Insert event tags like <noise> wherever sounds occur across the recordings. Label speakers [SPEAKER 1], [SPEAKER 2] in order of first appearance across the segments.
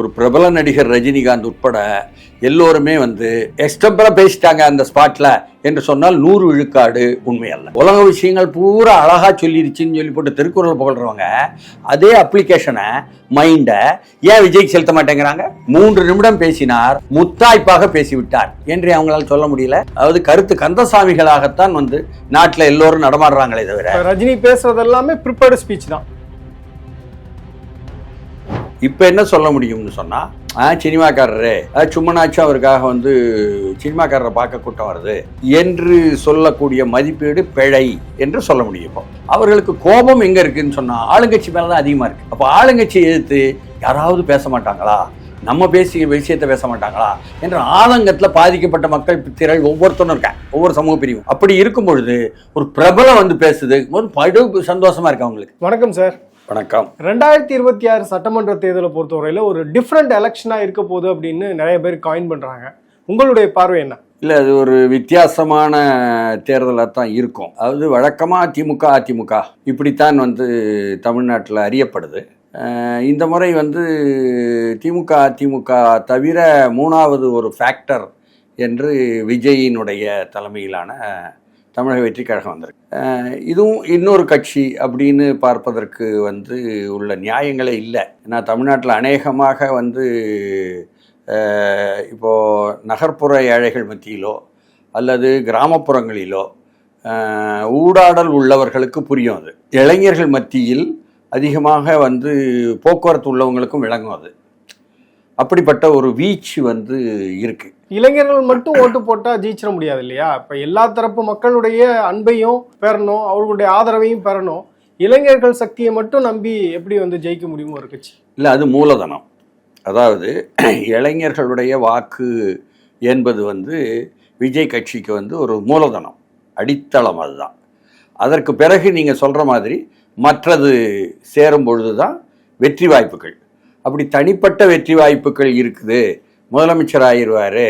[SPEAKER 1] ஒரு பிரபல நடிகர் ரஜினிகாந்த் உட்பட எல்லோருமே வந்து எக்ஸ்டம்பரா பேசிட்டாங்க அந்த ஸ்பாட்ல என்று சொன்னால் நூறு விழுக்காடு உண்மையல்ல. உலக விஷயங்கள் பூரா அழகா சொல்லிருச்சுன்னு சொல்லி போட்டு திருக்குறள் புகழ்றவங்க அதே அப்ளிகேஷனை மைண்டை ஏன் விஜய்க்கு செலுத்த மாட்டேங்கிறாங்க? மூன்று நிமிடம் பேசினார் முத்தாய்ப்பாக பேசிவிட்டார் என்று அவங்களால் சொல்ல முடியல. அதாவது கருத்து கந்தசாமிகளாகத்தான் வந்து நாட்டில் எல்லோரும் நடமாடுறாங்களே தவிர.
[SPEAKER 2] ரஜினி பேசுறது எல்லாமே ப்ரிப்பேர்டு ஸ்பீச் தான்.
[SPEAKER 1] இப்போ என்ன சொல்ல முடியும்னு சொன்னால் ஆ சினிமாக்காரரே ஆ, சும்மனாச்சும் அவருக்காக வந்து சினிமாக்காரரை பார்க்க கூட்டம் வருது என்று சொல்லக்கூடிய மதிப்பீடு பிழை என்று சொல்ல முடியும் இப்போ. அவர்களுக்கு கோபம் எங்கே இருக்குன்னு சொன்னால் ஆளுங்கட்சி மேலே தான் அதிகமாக இருக்குது அப்போ ஆளுங்கட்சி எதிர்த்து யாராவது பேச மாட்டாங்களா? நம்ம பேசிய விஷயத்தை பேச மாட்டாங்களா? என்ற ஆதங்கத்தில் பாதிக்கப்பட்ட மக்கள் திரள் ஒவ்வொருத்தரும் இருக்காங்க. ஒவ்வொரு சமூக பிரிவும். அப்படி இருக்கும் பொழுது ஒரு பிரபலம் வந்து பேசுது ஒரு படு சந்தோஷமா இருக்கு அவங்களுக்கு.
[SPEAKER 2] வணக்கம் சார்.
[SPEAKER 1] வணக்கம்.
[SPEAKER 2] ரெண்டாயிரத்தி இருபத்தி ஆறு சட்டமன்ற தேர்தலை பொறுத்தவரையில ஒரு டிஃப்ரெண்ட் எலெக்ஷனா இருக்க போகுது அப்படின்னு நிறைய பேர் காயின் பண்றாங்க. உங்களுடைய பார்வை என்ன?
[SPEAKER 1] இல்லை அது ஒரு வித்தியாசமான தேர்தலாக தான் இருக்கும். அதாவது வழக்கமாக திமுக அதிமுக. இப்படித்தான் வந்து தமிழ்நாட்டில் அறியப்படுது. இந்த முறை வந்து திமுக அதிமுக தவிர மூணாவது ஒரு ஃபேக்டர் என்று விஜயினுடைய தலைமையிலான தமிழக வெற்றி கழகம் வந்திருக்கு இதுவும் இன்னொரு கட்சி அப்படின்னு பார்ப்பதற்கு வந்து உள்ள நியாயங்களே இல்லை. ஏன்னா தமிழ்நாட்டில் அநேகமாக வந்து இப்போது இப்போ நகர்ப்புற ஏழைகள் மத்தியிலோ அல்லது கிராமப்புறங்களிலோ ஊடாடல் உள்ளவர்களுக்கு புரியும் அது. இளைஞர்கள் மத்தியில் அதிகமாக வந்து போக்குவரத்து உள்ளவங்களுக்கும் விளங்கும் அது. அப்படிப்பட்ட ஒரு வீச்சு வந்து இருக்கு.
[SPEAKER 2] இளைஞர்கள் மட்டும் ஓட்டு போட்டா ஜெயிச்சிட முடியாது இல்லையா? இப்ப எல்லா தரப்பு மக்களுடைய அன்பையும் பெறணும் அவர்களுடைய ஆதரவையும் பெறணும். இளைஞர்கள் சக்தியை மட்டும் நம்பி எப்படி வந்து ஜெயிக்க முடியும் ஒரு கட்சி?
[SPEAKER 1] இல்லை அது மூலதனம். அதாவது <clears throat> இளைஞர்களுடைய வாக்கு என்பது வந்து விஜய் கட்சிக்கு வந்து ஒரு மூலதனம் அடித்தளம் அதுதான். அதற்கு பிறகு நீங்கள் சொல்கிற மாதிரி மற்றது சேரும் பொழுது தான் வெற்றி வாய்ப்புகள். அப்படி தனிப்பட்ட வெற்றி வாய்ப்புகள் இருக்குது. முதலமைச்சர் ஆயிடுவார்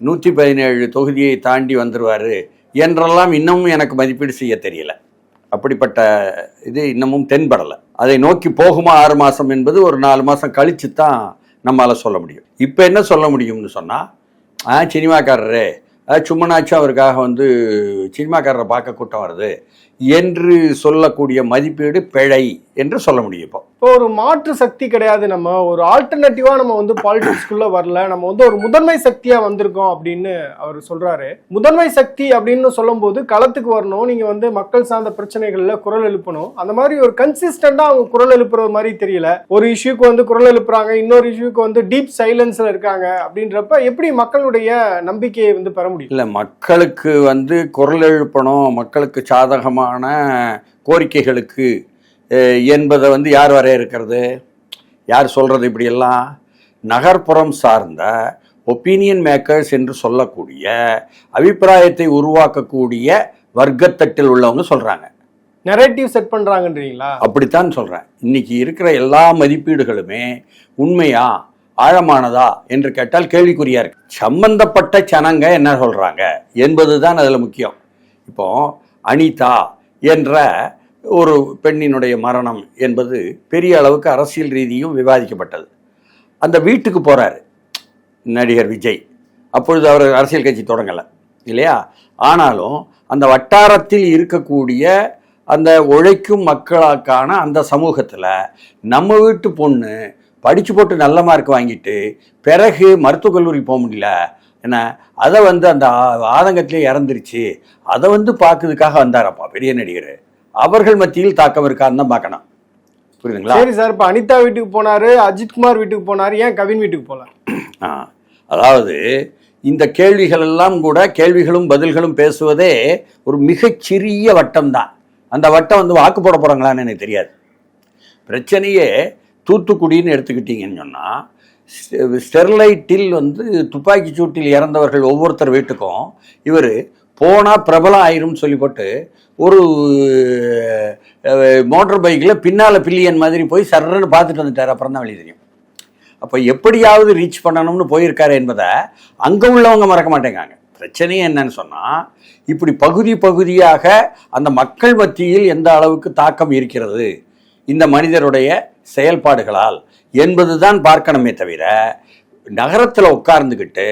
[SPEAKER 1] நூற்றி பதினேழு தொகுதியை தாண்டி வந்துடுவார் என்றெல்லாம் இன்னமும் எனக்கு மதிப்பீடு செய்ய தெரியல. அப்படிப்பட்ட இது இன்னமும் தென்படலை. அதை நோக்கி போகுமா ஆறு மாதம் என்பது ஒரு நாலு மாதம் கழித்து தான் நம்மளால் சொல்ல முடியும். இப்போ என்ன சொல்ல முடியும்னு சொன்னால் ஆ சினிமாக்காரரே ஆ, சும்மனாச்சும் அவருக்காக வந்து சினிமாக்காரரை பார்க்க கூட்டம் வருது. என்று சொல்லக்கூடிய மதிப்பீடு பிழை என்று சொல்ல முடியும் இப்போ.
[SPEAKER 2] இப்போ ஒரு மாற்று சக்தி கிடையாது நம்ம. ஒரு ஆல்டர்னேட்டிவா நம்ம வந்து பாலிடிக்ஸ்குள்ள வரல. நம்ம வந்து ஒரு முதன்மை சக்தியா வந்திருக்கோம் அப்படின்னு அவர் சொல்றாரு. முதன்மை சக்தி அப்படின்னு சொல்லும்போது களத்துக்கு வரணும். நீங்க வந்து மக்கள் சார்ந்த பிரச்சனைகள்ல குரல் எழுப்பணும். அந்த மாதிரி ஒரு கன்சிஸ்டண்டா அவங்க குரல் எழுப்புறது மாதிரி தெரியல. ஒரு இஷ்யூக்கு வந்து குரல் எழுப்புறாங்க. இன்னொரு இஷ்யூக்கு வந்து டீப் சைலன்ஸ்ல இருக்காங்க அப்படின்றப்ப எப்படி மக்களுடைய நம்பிக்கையை வந்து பெற முடியும்?
[SPEAKER 1] இல்லை மக்களுக்கு வந்து குரல் எழுப்பணும். மக்களுக்கு சாதகமான கோரிக்கைகளுக்கு என்பதை வந்து யார் வரையறுக்கிறது? யார் சொல்கிறது இப்படியெல்லாம்? நகர்ப்புறம் சார்ந்த ஒப்பீனியன் மேக்கர்ஸ் என்று சொல்லக்கூடிய அபிப்பிராயத்தை உருவாக்கக்கூடிய வர்க்கத்தட்டில் உள்ளவங்க சொல்கிறாங்க
[SPEAKER 2] நெரேட்டிவ் செட் பண்றாங்கன்றீங்களா?
[SPEAKER 1] அப்படித்தான் சொல்கிறேன் இன்னைக்கு இருக்கிற எல்லா மதிப்பீடுகளுமே உண்மையா ஆழமானதா என்று கேட்டால் கேள்விக்குறியா இருக்கு. சம்பந்தப்பட்ட சனங்க என்ன சொல்றாங்க என்பது தான் அதில் முக்கியம். இப்போ அனிதா என்ற ஒரு பெண்ணினுடைய மரணம் என்பது பெரிய அளவுக்கு அரசியல் ரீதியும் விவாதிக்கப்பட்டது. அந்த வீட்டுக்கு போகிறார் நடிகர் விஜய். அப்பொழுது அவர் அரசியல் கட்சி தொடங்கலை இல்லையா? ஆனாலும் அந்த வட்டாரத்தில் இருக்கக்கூடிய அந்த உழைக்கும் மக்களுக்கான அந்த சமூகத்தில் நம்ம வீட்டு பொண்ணு படித்து போட்டு நல்ல மார்க் வாங்கிட்டு பிறகு மருத்துவக் கல்லூரி போக முடியல என்ன? அதை வந்து அந்த ஆதங்கத்திலே இறந்துருச்சு. அதை வந்து பார்க்கறதுக்காக வந்தாரப்பா பெரிய நடிகர். அவர்கள் மத்தியில் தாக்கம் இருக்கான்னு தான் பார்க்கணும் புரியுதுங்களா?
[SPEAKER 2] சரி சார் இப்ப அனிதா வீட்டுக்கு போனாரு அஜித்குமார் வீட்டுக்கு போனாரு ஏன் கவின் வீட்டுக்கு போல?
[SPEAKER 1] ஆ, அதாவது இந்த கேள்விகள் எல்லாம் கூட கேள்விகளும் பதில்களும் பேசுவதே ஒரு மிகச்சிறிய வட்டம் தான். அந்த வட்டம் வந்து வாக்கு போட போகிறாங்களான்னு எனக்கு தெரியாது. பிரச்சனையே தூத்துக்குடின்னு எடுத்துக்கிட்டீங்கன்னு சொன்னால் ஸ்டெர்லைட்டில் வந்து துப்பாக்கி சூட்டில் இறந்தவர்கள் ஒவ்வொருத்தர் வீட்டுக்கும் இவர் போனால் பிரபலம் ஆயிரும்னு சொல்லிப்பட்டு ஒரு மோட்டார் பைக்கில் பின்னால் பில்லியன் மாதிரி போய் சர்றன்னு பார்த்துட்டு வந்துட்டார். அப்புறம் தான் வெளியே தெரியும். அப்போ எப்படியாவது ரீச் பண்ணணும்னு போயிருக்காரு என்பதை அங்கே உள்ளவங்க மறக்க மாட்டேங்காங்க பிரச்சனையே என்னன்னு சொன்னால் இப்படி பகுதி பகுதியாக அந்த மக்கள் மத்தியில் எந்த அளவுக்கு தாக்கம் இருக்கிறது? இந்த மனிதருடைய செயல்பாடுகளால் என்பதுதான் பார்க்கணுமே தவிர நகரத்தில் உட்கார்ந்துக்கிட்டு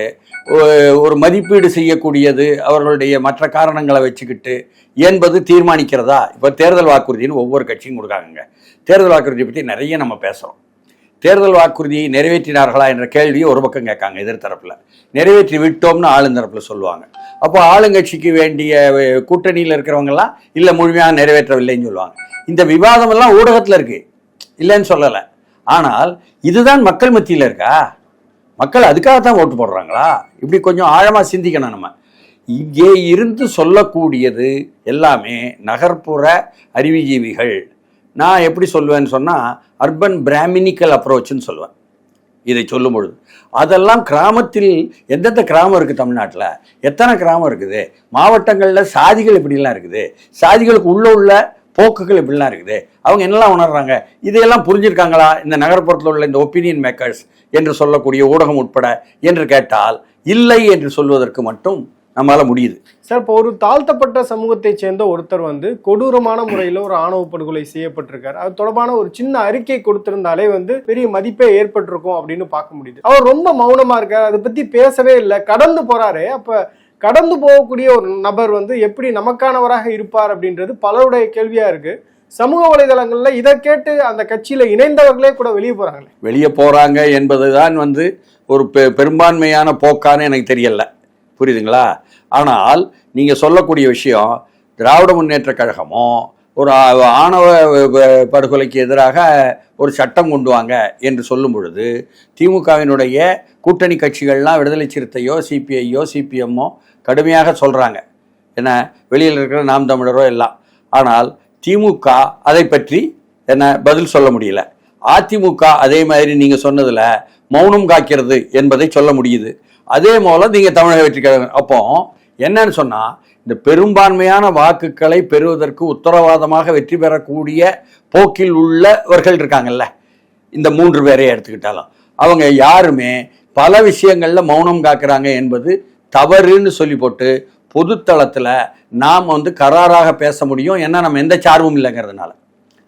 [SPEAKER 1] ஒரு மதிப்பீடு செய்யக்கூடியது அவர்களுடைய மற்ற காரணங்களை வச்சுக்கிட்டு என்பது தீர்மானிக்கிறதா? இப்போ தேர்தல் வாக்குறுதின்னு ஒவ்வொரு கட்சியும் கொடுக்காங்க தேர்தல் வாக்குறுதியை பற்றி நிறைய நம்ம பேசுகிறோம் தேர்தல் வாக்குறுதியை நிறைவேற்றினார்களா என்ற கேள்வியை ஒரு பக்கம் கேட்காங்க எதிர்த்தரப்பில் நிறைவேற்றி விட்டோம்னு ஆளுந்தரப்பில் சொல்லுவாங்க. அப்போ ஆளுங்கட்சிக்கு வேண்டிய கூட்டணியில் இருக்கிறவங்கெல்லாம் இல்லை முழுமையாக நிறைவேற்றவில்லைன்னு சொல்லுவாங்க. இந்த விவாதமெல்லாம் ஊடகத்தில் இருக்குது இல்லைன்னு சொல்லலை. ஆனால் இதுதான் மக்கள் மத்தியில் இருக்கா? மக்கள் அதுக்காக தான் ஓட்டு போடுறாங்களா? இப்படி கொஞ்சம் ஆழமாக சிந்திக்கணும் நம்ம. இங்கே இருந்து சொல்லக்கூடியது எல்லாமே நகர்ப்புற அறிவுஜீவிகள். நான் எப்படி சொல்லுவேன்னு சொன்னால் அர்பன் பிராமினிக்கல் அப்ரோச்னு சொல்லுவேன். இதை சொல்லும் பொழுது அதெல்லாம் கிராமத்தில் எந்தெந்த கிராமம் இருக்குது தமிழ்நாட்டில்? எத்தனை கிராமம் இருக்குது? மாவட்டங்களில் சாதிகள் இப்படிலாம் இருக்குது. சாதிகளுக்கு உள்ள உள்ள போக்குகள் இப்படிலாம் இருக்குது. அவங்க என்னெல்லாம் உணர்றாங்க? இதையெல்லாம் புரிஞ்சிருக்காங்களா? இந்த நகர்ப்புறத்தில் உள்ள இந்த ஒப்பீனியன் மேக்கர்ஸ் என்று சொல்லக்கூடிய ஊடகம் உட்பட என்று கேட்டால் இல்லை என்று சொல்வதற்கு மட்டும் நம்மளால முடியுது.
[SPEAKER 2] சார் இப்போ ஒரு தாழ்த்தப்பட்ட சமூகத்தை சேர்ந்த ஒருத்தர் வந்து கொடூரமான முறையில் ஒரு ஆணவ படுகொலை செய்யப்பட்டிருக்காரு. அது தொடர்பான ஒரு சின்ன அறிக்கை கொடுத்திருந்தாலே வந்து பெரிய மதிப்பே ஏற்பட்டிருக்கும் அப்படின்னு பார்க்க முடியுது. அவர் ரொம்ப மௌனமா இருக்காரு. அதை பத்தி பேசவே இல்லை. கடந்து போறாரு. அப்ப கடந்து போகக்கூடிய ஒரு நபர் வந்து எப்படி நமக்கானவராக இருப்பார் அப்படின்றது பலருடைய கேள்வியா இருக்கு. சமூக வலைதளங்கள்ல இதை கேட்டு அந்த கட்சியில இணைந்தவர்களே கூட வெளியே போறாங்களே.
[SPEAKER 1] வெளியே போகிறாங்க என்பதுதான் வந்து ஒரு பெ பெரும்பான்மையான போக்கான்னு எனக்கு தெரியல. புரியுதுங்களா? ஆனால் நீங்கள் சொல்லக்கூடிய விஷயம் திராவிட முன்னேற்ற கழகமோ ஒரு ஆணவ படுகொலைக்கு எதிராக ஒரு சட்டம் கொண்டு வாங்க என்று சொல்லும் பொழுது திமுகவினுடைய கூட்டணி கட்சிகள்லாம் விடுதலை சிறுத்தையோ சிபிஐயோ சிபிஎம்மோ கடுமையாக சொல்கிறாங்க என்ன வெளியில் இருக்கிற நாம் தமிழரோ எல்லாம். ஆனால் திமுக அதை பற்றி என்ன பதில் சொல்ல முடியல. அதிமுக அதே மாதிரி நீங்கள் சொன்னதில் மௌனம் காக்கிறது என்பதை சொல்ல முடியுது. அதே போல நீங்கள் தமிழக வெற்றி கழகம் அப்போ என்னன்னு சொன்னால் இந்த பெரும்பான்மையான வாக்குகளை பெறுவதற்கு உத்தரவாதமாக வெற்றி பெறக்கூடிய போக்கில் உள்ளவர்கள் இருக்காங்கல்ல. இந்த மூன்று பேரை எடுத்துக்கிட்டாலும். அவங்க யாருமே பல விஷயங்களில் மௌனம் காக்குறாங்க என்பது தவறுன்னு சொல்லி போட்டு பொதுத்தளத்தில் நாம் வந்து கராராக பேச முடியும். ஏன்னா நம்ம எந்த சார்பும் இல்லைங்கிறதுனால.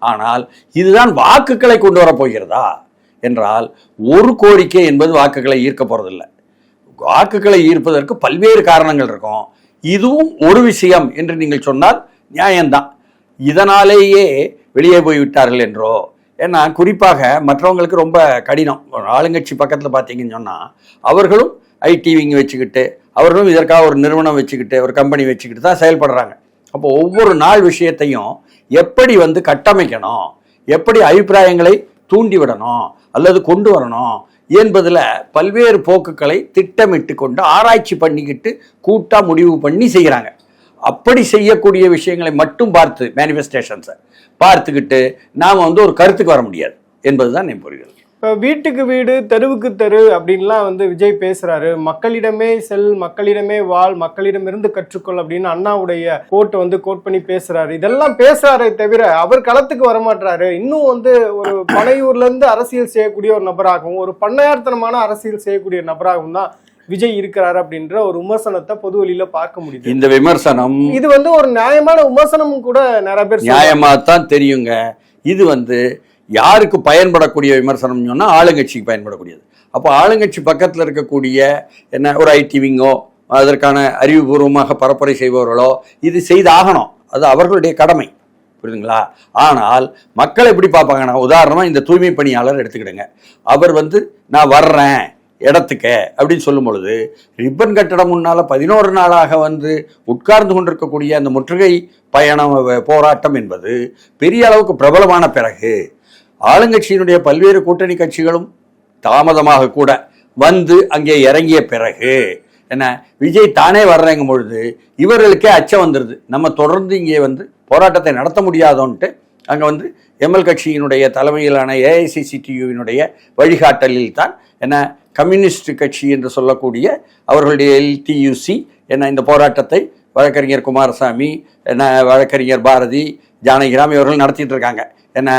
[SPEAKER 1] ஆனால் இதுதான் வாக்குகளை கொண்டு வர போகிறதா? என்றால் ஒரு கோரிக்கை என்பது வாக்குகளை ஈர்க்க போகிறதில்லை வாக்குகளை ஈர்ப்பதற்கு பல்வேறு காரணங்கள் இருக்கும். இதுவும் ஒரு விஷயம் என்று நீங்கள் சொன்னால் நியாயம்தான். இதனாலேயே வெளியே போய் விட்டார்கள் என்றோ? ஏன்னா குறிப்பாக மற்றவங்களுக்கு ரொம்ப கடினம். ஒரு ஆளுங்கட்சி பக்கத்தில் பார்த்தீங்கன்னு சொன்னால் அவர்களும் ஐடிவிங்க வச்சுக்கிட்டு அவர்களும் இதற்காக ஒரு நிறுவனம் வச்சுக்கிட்டு ஒரு கம்பெனி வச்சுக்கிட்டு தான் செயல்படுறாங்க. அப்போ ஒவ்வொரு நாள் விஷயத்தையும் எப்படி வந்து கட்டமைக்கணும்? எப்படி அபிப்பிராயங்களை தூண்டி விடணும்? அல்லது கொண்டு வரணும்? என்பதில் பல்வேறு போக்குகளை திட்டமிட்டு கொண்டு ஆராய்ச்சி பண்ணிக்கிட்டு கூட்டாக முடிவு பண்ணி செய்கிறாங்க. அப்படி செய்யக்கூடிய விஷயங்களை மட்டும் பார்த்து மேனிஃபெஸ்டேஷன்ஸை பார்த்துக்கிட்டு நாம் வந்து ஒரு கருத்துக்கு வர முடியாது. என்பது தான் என் புரிதல்.
[SPEAKER 2] வீட்டுக்கு வீடு தெருவுக்கு தெரு அப்படின்லாம் வந்து விஜய் பேசுறாரு. மக்களிடமே செல் மக்களிடமே வாழ் மக்களிடமிருந்து கற்றுக்கொள் அப்படின்னு அண்ணாவுடைய கோட்டை வந்து கோட் பண்ணி பேசுறாரு. இதெல்லாம் பேசுறாரே தவிர அவர் களத்துக்கு வரமாட்டாரு இன்னும் வந்து ஒரு பனையூர்ல இருந்து அரசியல் செய்யக்கூடிய ஒரு நபராகவும் ஒரு பண்ணையார்த்தனமான அரசியல் செய்யக்கூடிய நபராகவும் தான் விஜய் இருக்கிறாரு அப்படின்ற ஒரு விமர்சனத்தை பொது வெளியில பார்க்க முடியுது.
[SPEAKER 1] இந்த விமர்சனம்
[SPEAKER 2] இது வந்து ஒரு நியாயமான விமர்சனமும் கூட நிறைய பேர்.
[SPEAKER 1] நியாயமாக தான் தெரியுங்க. இது வந்து யாருக்கு பயன்படக்கூடிய விமர்சனம் சொன்னால் ஆளுங்கட்சிக்கு பயன்படக்கூடியது. அப்போ ஆளுங்கட்சி பக்கத்தில் இருக்கக்கூடிய என்ன ஒரு ஐடிவிங்கோ அதற்கான அறிவுபூர்வமாக பரப்புரை செய்பவர்களோ இது செய்தாகணும். அது அவர்களுடைய கடமை. புரியுதுங்களா? ஆனால் மக்கள் எப்படி பார்ப்பாங்கன்னா உதாரணமாக இந்த தூய்மை பணியாளர் எடுத்துக்கிடுங்க. அவர் வந்து நான் வர்றேன் இடத்துக்க அப்படின்னு சொல்லும் பொழுது ரிப்பன் கட்டடம் முன்னால் பதினோரு நாளாக வந்து உட்கார்ந்து கொண்டிருக்கக்கூடிய அந்த முற்றுகை பயணம் போராட்டம் என்பது பெரிய அளவுக்கு பிரபலமான பிறகு ஆளுங்கட்சியினுடைய பல்வேறு கூட்டணி கட்சிகளும் தாமதமாக கூட வந்து அங்கே இறங்கிய பிறகு என்ன விஜய் தானே வர்றேங்கும் பொழுது இவர்களுக்கே அச்சம் வந்துடுது நம்ம தொடர்ந்து இங்கே வந்து போராட்டத்தை நடத்த முடியாதோன்ட்டு அங்கே வந்து எம்எல் கட்சியினுடைய தலைமையிலான ஏஐசிசிடியுவினுடைய வழிகாட்டலில் தான் என்ன கம்யூனிஸ்ட் கட்சி என்று சொல்லக்கூடிய அவர்களுடைய எல்டியூசி என்ன இந்த போராட்டத்தை வழக்கறிஞர் குமாரசாமி என்ன வழக்கறிஞர் பாரதி ஜானகிராம் இவர்கள் நடத்திட்டு இருக்காங்க. என்ன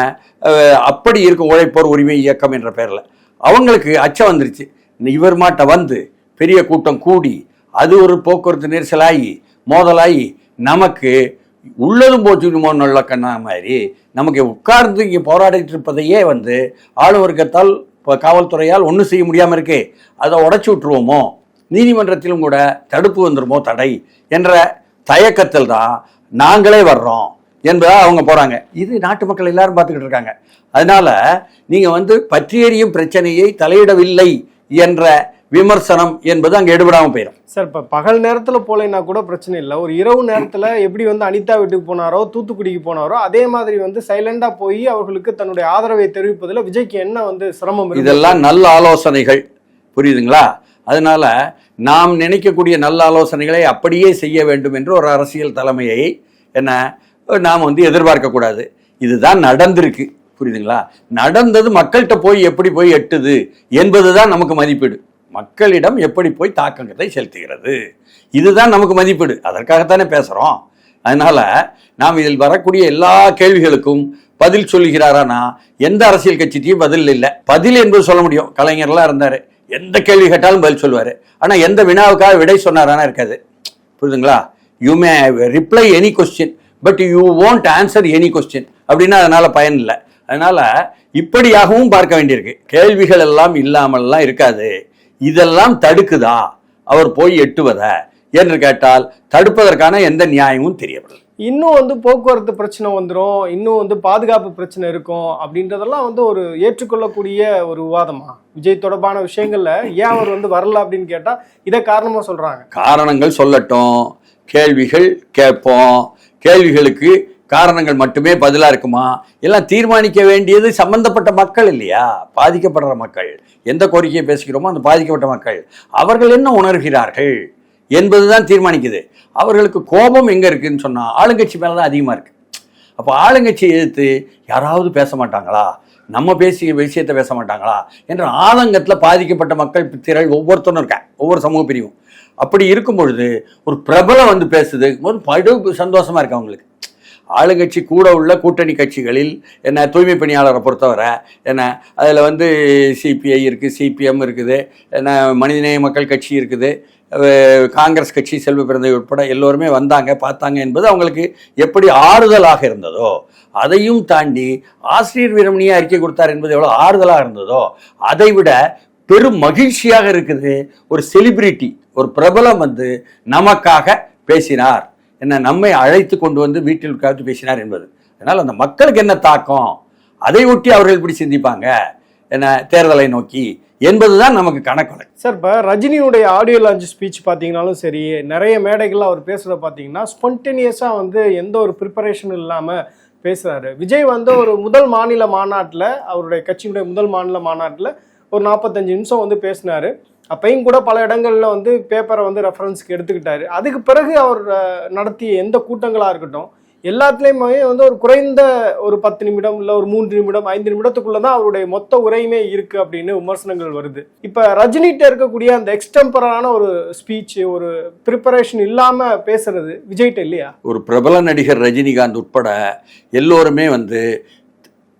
[SPEAKER 1] அப்படி இருக்கும் உழைப்போர் உரிமை இயக்கம் என்ற பேரில். அவங்களுக்கு அச்சம் வந்துருச்சு. இவர் மாட்ட வந்து பெரிய கூட்டம் கூடி அது ஒரு போக்குவரத்து நெரிசலாகி மோதலாகி நமக்கு உள்ளதும் போச்சுமோ நல்ல கண்ணா மாதிரி நமக்கு உட்கார்ந்து இங்கே போராடிட்டு இருப்பதையே வந்து ஆளும் வர்க்கத்தால் இப்போ காவல்துறையால் ஒன்றும் செய்ய முடியாமல் இருக்கே அதை உடச்சி விட்டுருவோமோ? நீதிமன்றத்திலும் கூட தடுப்பு வந்துருமோ தடை என்ற தயக்கத்தில் தான் நாங்களே வர்றோம் என்பதா அவங்க போறாங்க. இது நாட்டு மக்கள் எல்லாரும் பார்த்துக்கிட்டு இருக்காங்க. அதனால நீங்க வந்து பற்றி எறியும் பிரச்சனையை தலையிடவில்லை என்ற விமர்சனம் என்பது அங்கே எடுபடாம போயிடும்
[SPEAKER 2] சார் இப்ப பகல் நேரத்துல போலைன்னா கூட பிரச்சனை இல்லை. ஒரு இரவு நேரத்துல எப்படி வந்து அனிதா வீட்டுக்கு போனாரோ தூத்துக்குடிக்கு போனாரோ அதே மாதிரி வந்து சைலண்டா போய் அவர்களுக்கு தன்னுடைய ஆதரவை தெரிவிப்பதுல விஜய்க்கு என்ன வந்து சிரமம்
[SPEAKER 1] இதெல்லாம் நல்ல ஆலோசனைகள். புரியுதுங்களா? அதனால நாம் நினைக்கக்கூடிய நல்ல ஆலோசனைகளை அப்படியே செய்ய வேண்டும் என்று ஒரு அரசியல் தலைமையை என்ன நாம் வந்து எதிர்பார்க்கக்கூடாது இதுதான் நடந்திருக்கு. புரியுதுங்களா? நடந்தது மக்கள்கிட்ட போய் எப்படி போய் எட்டுது என்பது தான் நமக்கு மதிப்பீடு. மக்களிடம் எப்படி போய் தாக்கங்களை செலுத்துகிறது? இதுதான் நமக்கு மதிப்பீடு. அதற்காகத்தானே பேசுகிறோம் அதனால் நாம் இதில் வரக்கூடிய எல்லா கேள்விகளுக்கும் பதில் சொல்லுகிறாரானா எந்த அரசியல் கட்சிக்கும் பதில் இல்லை. பதில் என்பது சொல்ல முடியும். கலைஞர்லாம் இருந்தார். எந்த கேள்வி கேட்டாலும் பதில் சொல்லுவார். ஆனால் எந்த வினாவுக்காக விடை சொன்னாரானா இருக்காது. புரியுதுங்களா? You may reply any question but you won't answer any question அப்படின்னா அதனால் பயன் இல்லை. அதனால் இப்படியாகவும் பார்க்க வேண்டியிருக்கு. கேள்விகள் எல்லாம் இல்லாமல்லாம் இருக்காது. இதெல்லாம் தடுக்குதா? அவர் போய் எட்டுவத. என்று கேட்டால் தடுப்பதற்கான எந்த நியாயமும் தெரியவில்லை.
[SPEAKER 2] இன்னும் வந்து போக்குவரத்து பிரச்சனை வந்துடும் இன்னும் வந்து பாதுகாப்பு பிரச்சனை இருக்கும் அப்படின்றதெல்லாம் வந்து ஒரு ஏற்றுக்கொள்ளக்கூடிய ஒரு விவாதமா? விஜய் தொடர்பான விஷயங்கள்ல ஏன் அவர் வந்து வரல அப்படின்னு கேட்டா இதை காரணமா சொல்றாங்க.
[SPEAKER 1] காரணங்கள் சொல்லட்டும் கேள்விகள் கேட்போம். கேள்விகளுக்கு காரணங்கள் மட்டுமே பதிலா இருக்குமா? எல்லாம் தீர்மானிக்க வேண்டியது சம்பந்தப்பட்ட மக்கள் இல்லையா? பாதிக்கப்படுற மக்கள். எந்த கோரிக்கையை பேசுகிறோமோ அந்த பாதிக்கப்பட்ட மக்கள். அவர்கள் என்ன உணர்கிறார்கள்? என்பதுதான் தீர்மானிக்குது. அவர்களுக்கு கோபம் எங்கே இருக்குதுன்னு சொன்னால் ஆளுங்கட்சி மேலே தான் அதிகமாக இருக்குது அப்போ ஆளுங்கட்சியை எதிர்த்து யாராவது பேச மாட்டாங்களா? நம்ம பேசிய விஷயத்தை பேச மாட்டாங்களா? என்ற ஆதங்கத்தில் பாதிக்கப்பட்ட மக்கள் திரள் ஒவ்வொருத்தரும் இருக்கேன் ஒவ்வொரு சமூக பிரிவும். அப்படி இருக்கும் பொழுது ஒரு பிரபலம் வந்து பேசுது. ஒரு படு சந்தோஷமாக இருக்கு அவங்களுக்கு. ஆளுங்கட்சி கூட உள்ள கூட்டணி கட்சிகளில் என்ன தூய்மை பணியாளரை பொறுத்தவரை என்ன அதில் வந்து சிபிஐ இருக்குது சிபிஎம் இருக்குது என்ன மனிதநேய மக்கள் கட்சி இருக்குது காங்கிரஸ் கட்சி செல்வ பிறந்தை உட்பட எல்லோருமே வந்தாங்க பார்த்தாங்க என்பது அவங்களுக்கு எப்படி ஆறுதலாக இருந்ததோ அதையும் தாண்டி ஆசிரியர் வீரமணியாக அறிக்கை கொடுத்தார் என்பது எவ்வளோ ஆறுதலாக இருந்ததோ அதை விட பெரும் மகிழ்ச்சியாக இருக்குது ஒரு செலிபிரிட்டி ஒரு பிரபலம் வந்து நமக்காக பேசினார். என்ன நம்மை அழைத்து கொண்டு வந்து வீட்டில் உட்கார்ந்து பேசினார் என்பது. அதனால் அந்த மக்களுக்கு என்ன தாக்கம்? அதை ஒட்டி அவர்கள் இப்படி சிந்திப்பாங்க? என்ன தேர்தலை நோக்கி என்பதுதான் நமக்கு கணக்கு
[SPEAKER 2] சார் இப்போ ரஜினியுடைய ஆடியோ லான்ச் ஸ்பீச் பார்த்தீங்கனாலும் சரி நிறைய மேடைகள்ல அவர் பேசுகிறத பார்த்தீங்கன்னா ஸ்பான்டேனியஸாக வந்து எந்த ஒரு ப்ரிப்பரேஷனும் இல்லாமல் பேசுகிறாரு விஜய் வந்து ஒரு முதல் மாநில மாநாட்டில் அவருடைய கட்சியினுடைய முதல் மாநில மாநாட்டில் ஒரு நாற்பத்தஞ்சு நிமிஷம் வந்து பேசினார். அப்பையும் கூட பல இடங்களில் வந்து பேப்பரை வந்து ரெஃபரன்ஸ்க்கு எடுத்துக்கிட்டாரு. அதுக்கு பிறகு அவர் நடத்திய எந்த கூட்டங்களாக இருக்கட்டும் எல்லாத்துலேயுமே வந்து ஒரு குறைந்த ஒரு பத்து நிமிடம் இல்லை ஒரு மூன்று நிமிடம் ஐந்து நிமிடத்துக்குள்ள தான் அவருடைய மொத்த உரையுமே இருக்கு அப்படின்னு விமர்சனங்கள் வருது. இப்போ ரஜினிகிட்ட இருக்கக்கூடிய அந்த எக்ஸ்டெம்பரான ஒரு ஸ்பீச் ஒரு ப்ரிப்பரேஷன் இல்லாம பேசுறது விஜய்கிட்ட இல்லையா?
[SPEAKER 1] ஒரு பிரபல நடிகர் ரஜினிகாந்த் உட்பட எல்லோருமே வந்து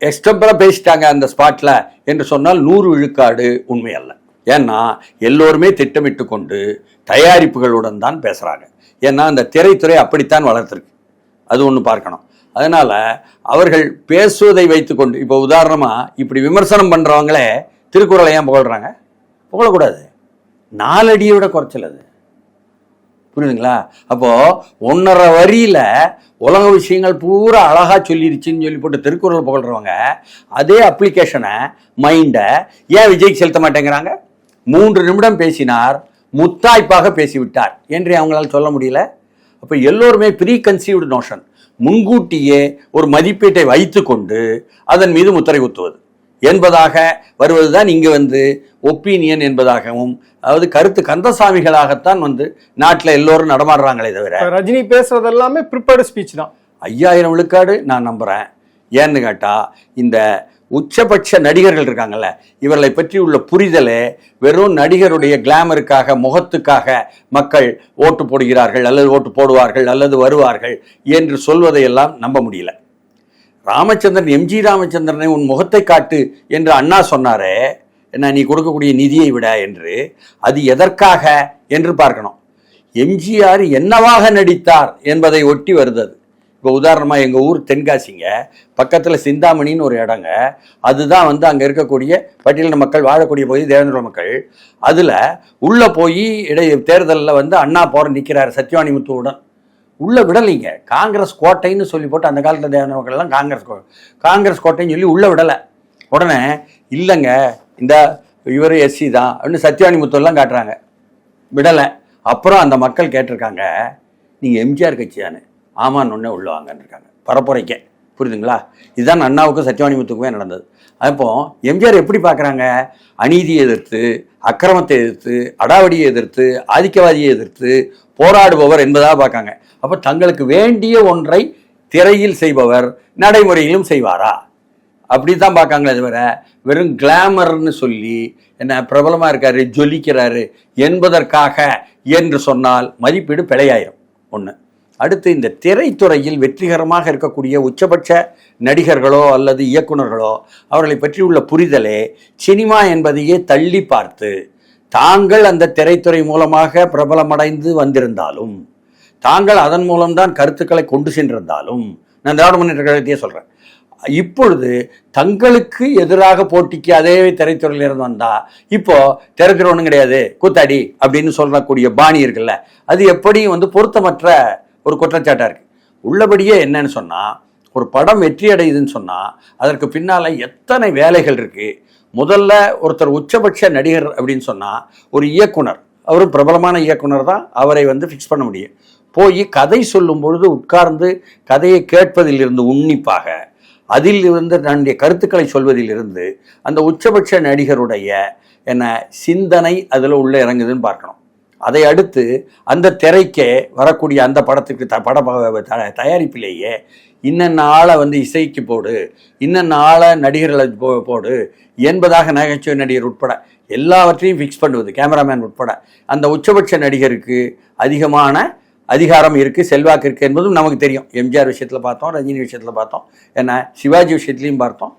[SPEAKER 1] எக்ஸ்டம்பராக பேசிட்டாங்க அந்த ஸ்பாட்ல என்று சொன்னால் நூறு விழுக்காடு உண்மை அல்ல. ஏன்னா எல்லோருமே திட்டமிட்டு கொண்டு தயாரிப்புகளுடன் தான் பேசுகிறாங்க ஏன்னா அந்த திரைத்துறை அப்படித்தான் வளர்த்துருக்கு. அது ஒன்று பார்க்கணும். அதனால் அவர்கள் பேசுவதை வைத்துக்கொண்டு இப்போ உதாரணமாக இப்படி விமர்சனம் பண்ணுறவங்களே திருக்குறளை ஏன் புகழ்கிறாங்க புகழக்கூடாது. நாலடியை விட குறைச்சல் அது. புரியுதுங்களா? அப்போ ஒன்றரை வரியில் உலக விஷயங்கள் பூரா அழகாக சொல்லிருச்சுன்னு சொல்லி போட்டு திருக்குறள் புகழ்கிறவங்க அதே அப்ளிகேஷனை மைண்டை ஏன் விஜய்க்கு செலுத்த மாட்டேங்கிறாங்க? மூன்று நிமிடம் பேசினார் முத்தாய்ப்பாக பேசிவிட்டார். என்று அவங்களால் சொல்ல முடியல? அப்போ எல்லோருமே ப்ரீ கன்சீவ்டு நோஷன் முன்கூட்டியே ஒரு மதிப்பீட்டை வைத்துக்கொண்டு அதன் மீது முத்திரை குத்துவது. என்பதாக வருவதுதான் இங்கு வந்து ஒப்பீனியன் என்பதாகவும் அதாவது கருத்து கந்தசாமிகளாகத்தான் வந்து நாட்டில் எல்லோரும் நடமாடுறாங்களே தவிர.
[SPEAKER 2] ரஜினி பேசுறது எல்லாமே ப்ரிப்பேர்டு ஸ்பீச் தான்.
[SPEAKER 1] ஐயாயிரம் விழுக்காடு நான் நம்புறேன். ஏன்னு கேட்டா இந்த உச்சபட்ச நடிகர்கள் இருக்காங்கல்ல இவர்களை பற்றி உள்ள புரிதலே வெறும் நடிகருடைய கிளாமருக்காக முகத்துக்காக மக்கள் ஓட்டு போடுகிறார்கள் அல்லது ஓட்டு போடுவார்கள் அல்லது வருவார்கள் என்று சொல்வதையெல்லாம் நம்ப முடியல. ராமச்சந்திரன் எம்ஜி ராமச்சந்திரனை உன் முகத்தை காட்டு என்று அண்ணா சொன்னாரே என்ன நீ கொடுக்கக்கூடிய நிதியை விட என்று அது எதற்காக என்று பார்க்கணும். எம்ஜிஆர் என்னவாக நடித்தார் என்பதை ஒட்டி வருது அது. இப்போ உதாரணமாக எங்கள் ஊர் தென்காசிங்க. பக்கத்தில் சிந்தாமணின்னு ஒரு இடங்க. அதுதான் வந்து அங்கே இருக்கக்கூடிய பட்டியலின மக்கள் வாழக்கூடிய பகுதி தேவேந்திர மக்கள். அதில் உள்ளே போய் இடை தேர்தலில் வந்து அண்ணா போற நிற்கிறார் சத்யவாணி முத்துவுடன். உள்ளே விடலைங்க. காங்கிரஸ் கோட்டைன்னு சொல்லி போட்டு அந்த காலத்தில் தேவேந்திர மக்கள்லாம் காங்கிரஸ் காங்கிரஸ் கோட்டைன்னு சொல்லி உள்ளே விடலை. உடனே இல்லைங்க இந்த இவர் எஸ்சி தான் அப்படின்னு சத்யவாணி முத்துவெல்லாம் காட்டுறாங்க. விடலை. அப்புறம் அந்த மக்கள் கேட்டிருக்காங்க நீங்கள் எம்ஜிஆர் கட்சியானு ஆமான்னு ஒன்றே உள்ளவாங்கன்னு இருக்காங்க பரப்புரைக்கே. புரியுதுங்களா? இதுதான் அண்ணாவுக்கும் சத்யவாணி முத்துக்குமே நடந்தது. அப்போ எம்ஜிஆர் எப்படி பார்க்குறாங்க? அநீதியை எதிர்த்து அக்கிரமத்தை எதிர்த்து அடாவடியை எதிர்த்து ஆதிக்கவாதியை எதிர்த்து போராடுபவர் என்பதாக பார்க்காங்க. அப்போ தங்களுக்கு வேண்டிய ஒன்றை திரையில் செய்பவர் நடைமுறையிலும் செய்வாரா? அப்படி தான் பார்க்காங்களே தவிர வெறும் கிளாமர்னு சொல்லி என்ன பிரபலமாக இருக்காரு ஜொலிக்கிறாரு என்பதற்காக என்று சொன்னால் மதிப்பீடு பிழையாயிரும். ஒன்று அடுத்து இந்த திரைத்துறையில் வெற்றிகரமாக இருக்கக்கூடிய உச்சபட்ச நடிகர்களோ அல்லது இயக்குனர்களோ அவர்களை பற்றியுள்ள புரிதலே சினிமா என்பதையே தள்ளி பார்த்து தாங்கள் அந்த திரைத்துறை மூலமாக பிரபலமடைந்து வந்திருந்தாலும் தாங்கள் அதன் மூலம்தான் கருத்துக்களை கொண்டு சென்றிருந்தாலும் நான் திராவிட முன்னேற்ற கழகத்தையே சொல்கிறேன் இப்பொழுது தங்களுக்கு எதிராக போட்டிக்கு அதே திரைத்துறையில் இருந்து வந்தா இப்போ திரைத்துறை ஒன்றும் கிடையாது கூத்தாடி அப்படின்னு சொல்லக்கூடிய பாணி இருக்குல்ல அது எப்படி வந்து பொருத்தமற்ற ஒரு குற்றச்சாட்டாக இருக்குது உள்ளபடியே என்னன்னு சொன்னால் ஒரு படம் வெற்றி அடையுதுன்னு சொன்னால் அதற்கு பின்னால் எத்தனை வேலைகள் இருக்குது முதல்ல ஒருத்தர் உச்சபட்ச நடிகர் அப்படின்னு சொன்னால் ஒரு இயக்குனர் அவரும் பிரபலமான இயக்குனர் தான் அவரை வந்து ஃபிக்ஸ் பண்ண முடியும். போய் கதை சொல்லும் பொழுது உட்கார்ந்து கதையை கேட்பதிலிருந்து உன்னிப்பாக அதில் இருந்து தன்னுடைய கருத்துக்களை சொல்வதிலிருந்து அந்த உச்சபட்ச நடிகருடைய என்ன சிந்தனை அதில் உள்ள இறங்குதுன்னு பார்க்கணும். அதை அடுத்து அந்த திரைக்கே வரக்கூடிய அந்த படத்துக்கு த பட த- தயாரிப்பிலேயே இன்னென்ன ஆளை வந்து இசைக்கு போடு இன்னென்ன ஆளை நடிகர்களை போ போடு என்பதாக நகைச்சுவை நடிகர் உட்பட எல்லாவற்றையும் ஃபிக்ஸ் பண்ணுவது கேமராமேன் உட்பட அந்த உச்சபட்ச நடிகருக்கு அதிகமான அதிகாரம் இருக்குது செல்வாக்கு இருக்குது என்பதும் நமக்கு தெரியும். எம்ஜிஆர் விஷயத்தில் பார்த்தோம் ரஜினி விஷயத்தில் பார்த்தோம் என்ன சிவாஜி விஷயத்துலையும் பார்த்தோம்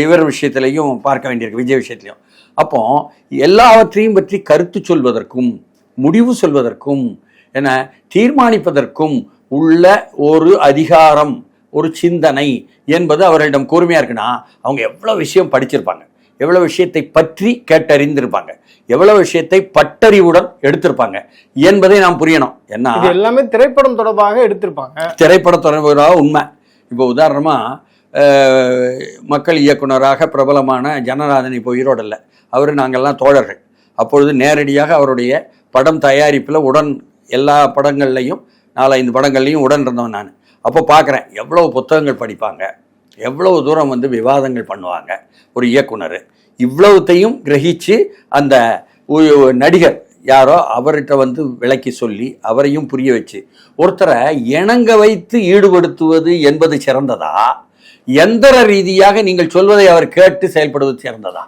[SPEAKER 1] இவர் விஷயத்திலையும் பார்க்க வேண்டியிருக்கு விஜய் விஷயத்துலையும். அப்போ எல்லாவற்றையும் பற்றி கருத்து சொல்வதற்கும் முடிவு சொல்வதற்கும் என தீர்மானிப்பதற்கும் உள்ள ஒரு அதிகாரம் ஒரு சிந்தனை என்பது அவர்களிடம் கூர்மையாக இருக்குன்னா அவங்க எவ்வளோ விஷயம் படிச்சிருப்பாங்க. எவ்வளோ விஷயத்தை பற்றி கேட்டறிந்திருப்பாங்க. எவ்வளோ விஷயத்தை பட்டறிவுடன் எடுத்திருப்பாங்க என்பதை நாம் புரியணும். என்ன
[SPEAKER 2] எல்லாமே திரைப்படம் தொடர்பாக எடுத்திருப்பாங்க.
[SPEAKER 1] திரைப்படத்துறைவராக உண்மை. இப்போ உதாரணமாக மக்கள் இயக்குனராக பிரபலமான ஜனநாதன் இப்போ இல்லை அவர் நாங்கள்லாம் தோழர்கள். அப்பொழுது நேரடியாக அவருடைய படம் தயாரிப்பில் உடன் எல்லா படங்கள்லையும் நாலஞ்சு படங்கள்லையும் உடன் இருந்தவன் நான். அப்போ பார்க்குறேன் எவ்வளோ புத்தகங்கள் படிப்பாங்க எவ்வளவு தூரம் வந்து விவாதங்கள் பண்ணுவாங்க ஒரு இயக்குனர். இவ்வளவுத்தையும் கிரகித்து அந்த நடிகர் யாரோ அவர்கிட்ட வந்து விளக்கி சொல்லி அவரையும் புரிய வச்சு ஒருத்தரை இணங்க வைத்து ஈடுபடுத்துவது என்பது சிறந்ததா? எந்திர ரீதியாக நீங்கள் சொல்வதை அவர் கேட்டு செயல்படுவது சிறந்ததா?